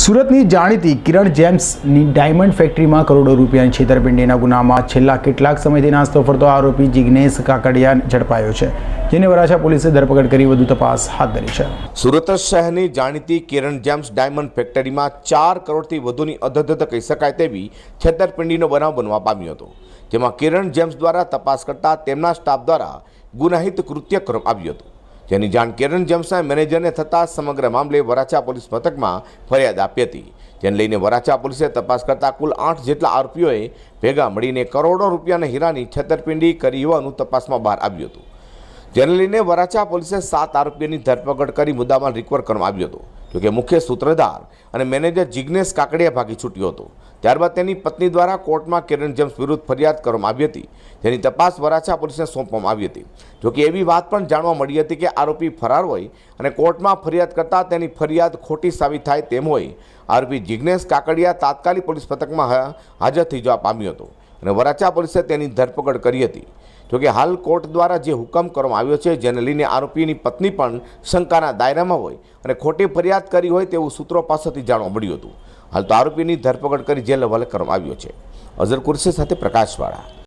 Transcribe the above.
સુરતની જાણીતી કિરણ જેમ્સની ડાયમંડ ફેક્ટરીમાં કરોડો રૂપિયાની છેતરપિંડીના ગુનામાં છેલ્લા કેટલાક સમયથી નાસ્તો ફરતો આરોપી જિગ્નેશ કાકડિયા ઝડપાયો છે, જેને વરાછા પોલીસે ધરપકડ કરી વધુ તપાસ હાથ ધરી છે. સુરત શહેરની જાણીતી કિરણ જેમ્સ ડાયમંડ ફેક્ટરીમાં ચાર કરોડથી વધુની અધધધ કહી શકાય તેવી છેતરપિંડીનો બનાવ બનવા પામ્યો હતો, જેમાં કિરણ જેમ્સ દ્વારા તપાસ કરતા તેમના સ્ટાફ દ્વારા ગુનાહિત કૃત્ય કરવામાં આવ્યું હતું. જેની જાણ કિરણ જેમ્સના મેનેજરને થતાં સમગ્ર મામલે વરાછા પોલીસ મથકમાં ફરિયાદ આપી હતી. જેને લઈને વરાછા પોલીસે તપાસ કરતા કુલ આઠ જેટલા આરોપીઓએ ભેગા મળીને કરોડો રૂપિયાના હીરાની છેતરપિંડી કરી હોવાનું તપાસમાં બહાર આવ્યું હતું. જેને લઈને વરાછા પોલીસે સાત આરોપીઓની ધરપકડ કરી મુદ્દામાલ રિકવર કરવામાં આવ્યો હતો. જોકે મુખ્ય સૂત્રધાર અને મેનેજર જિગ્નેશ કાકડિયા ભાગી છૂટ્યો હતો. ત્યારબાદ તેની પત્ની દ્વારા કોર્ટમાં કિરણ જેમ્સ વિરુદ્ધ ફરિયાદ કરવામાં આવી હતી. જેની તપાસ વરાછા પોલીસને સોંપવામાં આવી હતી. જોકે એવી વાત પણ જાણવા મળી હતી કે આરોપી ફરાર હોય અને કોર્ટમાં ફરિયાદ કરતાં તેની ફરિયાદ ખોટી સાબિત થાય તેમ હોય. આરોપી જિગ્નેશ કાકડિયા તાત્કાલિક પોલીસ પથકમાં હાજર થઈ જવા પામ્યો હતો. અને વરાછા પોલીસે તેની ધરપકડ કરી હતી. જોકે હાલ કોર્ટ દ્વારા જે હુકમ કરવામાં આવ્યો છે, જેને લઈને આરોપીની પત્ની પણ શંકાના દાયરામાં હોય અને ખોટી ફરિયાદ કરી હોય તેવું સૂત્રો પાસેથી જાણવા મળ્યું હતું. હાલ તો આરોપીની ધરપકડ કરી જેલ હવાલે કરવામાં આવ્યો છે. અઝર કુરશી સાથે પ્રકાશવાળા.